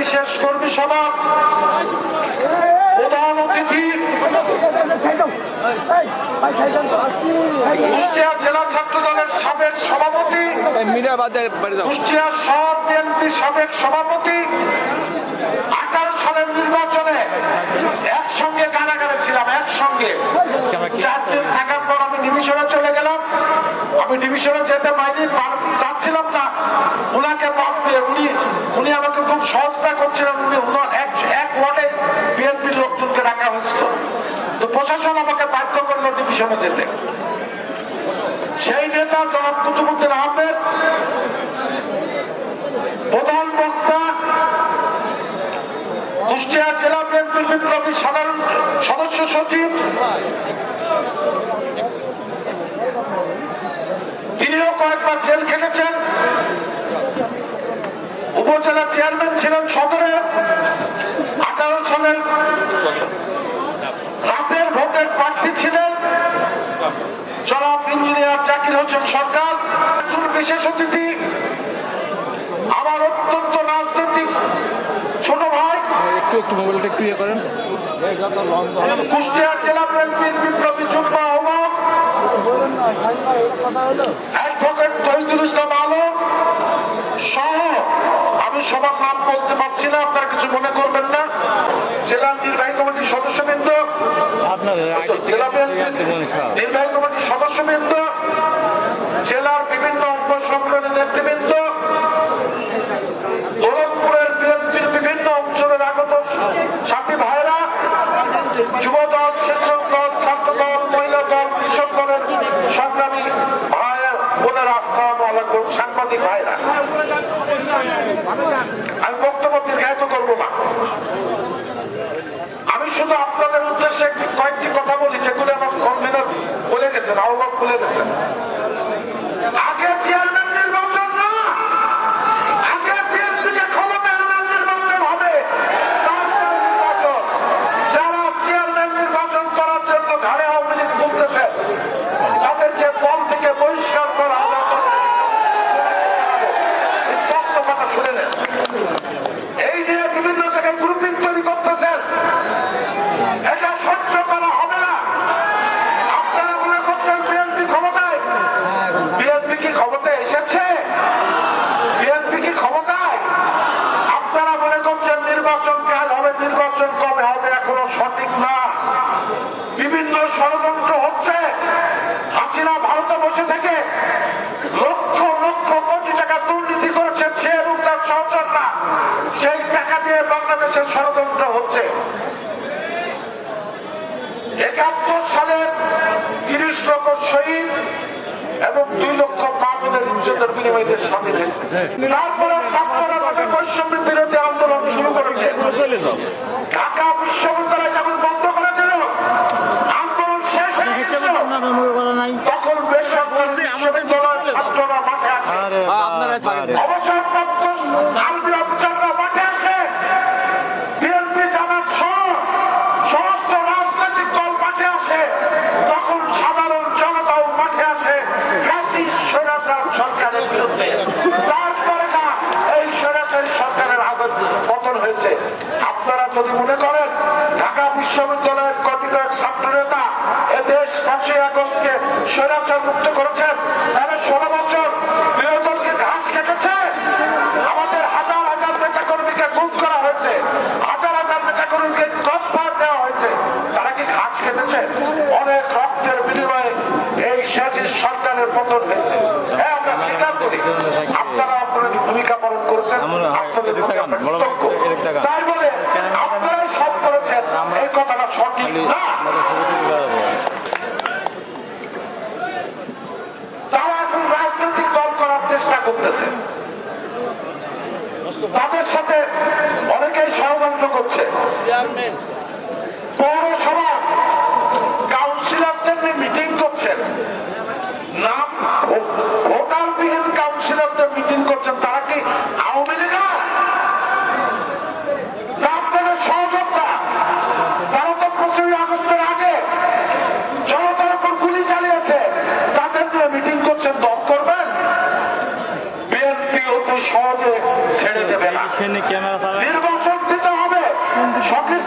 বিশেষ কর্মী সভা। প্রধান অতিথি কুষ্টিয়া জেলা ছাত্র দলের সাবেক সভাপতি কুষ্টিয়া শহর বিএনপি সাবেক সভাপতি আঠারো সালের নির্বাচনে একসঙ্গে কারাগারে ছিলাম একসঙ্গে। চার দিন থাকার পর আমি ডিভিশনে চলে গেলাম। আমি ডিভিশনে যেতে পারিনি চাচ্ছিলাম না। করল ডিভিশনে সেই নেতা জনাব কুতুবুদ্দিন আহমেদ, প্রধান বক্তা কুষ্টিয়া জেলা বিএনপির বিপ্লবী সাধারণ সদস্য সচিব, তিনিও কয়েকবার জেল খেটেছেন। উপজেলা চেয়ারম্যান ছিলেন সদরে। আঠারো সালের রাতের ভোটের প্রার্থী ছিলেন। বিশেষ অতিথি আমার অত্যন্ত রাজনৈতিক ছোট ভাই। একটু একটু মোবাইলটা একটু ইয়ে করেন। কুষ্টিয়া জেলা বিএনপির বিপ্লবী যুগ্ম আহ্বায়ক অ্যাডভোকেট তহিদুল ইসলাম আলম সহ আমি সবার নাম বলতে পারছি না আপনারা কিছু মনে করবেন না। জেলা নির্বাহী কমিটির সদস্যবৃন্দ আইডি জেলা বিএনপির নির্বাহী কমিটির সদস্যবৃন্দ জেলার বিভিন্ন অঙ্গ সংগঠনের নেতৃবৃন্দ দৌলতপুরের বিএনপির বিভিন্ন অঞ্চলের আগত সাথী ভাইরা যুব দল শিক্ষক দল ছাত্র দল মহিলা দল কৃষক দলের সংগ্রামী ভাই বোনের আসসালাম আলাইকুম সাংবাদিক ভাইরা। আমি বক্তব্য দীর্ঘায়িত করব না। আমি শুধু আপনাদের উদ্দেশ্যে কয়েকটি কথা বলি, যেগুলো 되잖아요. সেই টাকা দিয়ে বাংলাদেশের ষড়যন্ত্র হচ্ছে। একাত্তর সালের তিরিশ লক্ষ শহীদ এবং দুই লক্ষ মামুনের ইজ্জতের বিনিময়ে স্বাধীন হয়েছে। তারপরে ছাত্ররা তাদের বৈষম্য বিরোধী আন্দোলন শুরু করেছে। ঢাকা বিশ্ববিদ্যালয় যখন বন্ধ করে দিল আন্দোলন শেষ হয়ে গেছিল। তখন বেসরকারি বিশ্ববিদ্যালয়ের ছাত্ররা মাঠে আছে। অবসরপ্রাপ্ত আলবি অফিসাররা মাঠে আছে বিএনপি জামাত সহ সমস্ত রাজনৈতিক দল মাঠে আছে তখন সাধারণ জনতাও মাঠে আছে ফ্যাসিস্ট স্বৈরাচার সরকারের বিরুদ্ধে তারপরে না এই স্বৈরাচারী সরকারের আগত পতন হয়েছে আপনারা যদি মনে করেন ঢাকা বিশ্ববিদ্যালয়ের কতিপয় ছাত্র নেতা এদেশ পাঁচই আগস্টকে স্বৈরাচার মুক্ত করেছেন ঘাস কেটেছে অনেক রক্তের বিনিময়ে এই শেষের সরকারের পতন হয়েছে। হ্যাঁ আমরা স্বীকার করি। আপনারা আপনাদের ভূমিকা পালন করেছেন আপনাদের। তাই বলে সব করেছেন এই কথাটা সঠিক না। তারা এখন রাজনৈতিক দল করার চেষ্টা করতেছে। তাদের সাথে অনেকেই ষড়যন্ত্র করছে। ছেড়ে দেবে ক্যামেরা নির্বাচন দিতে হবে। সঠিক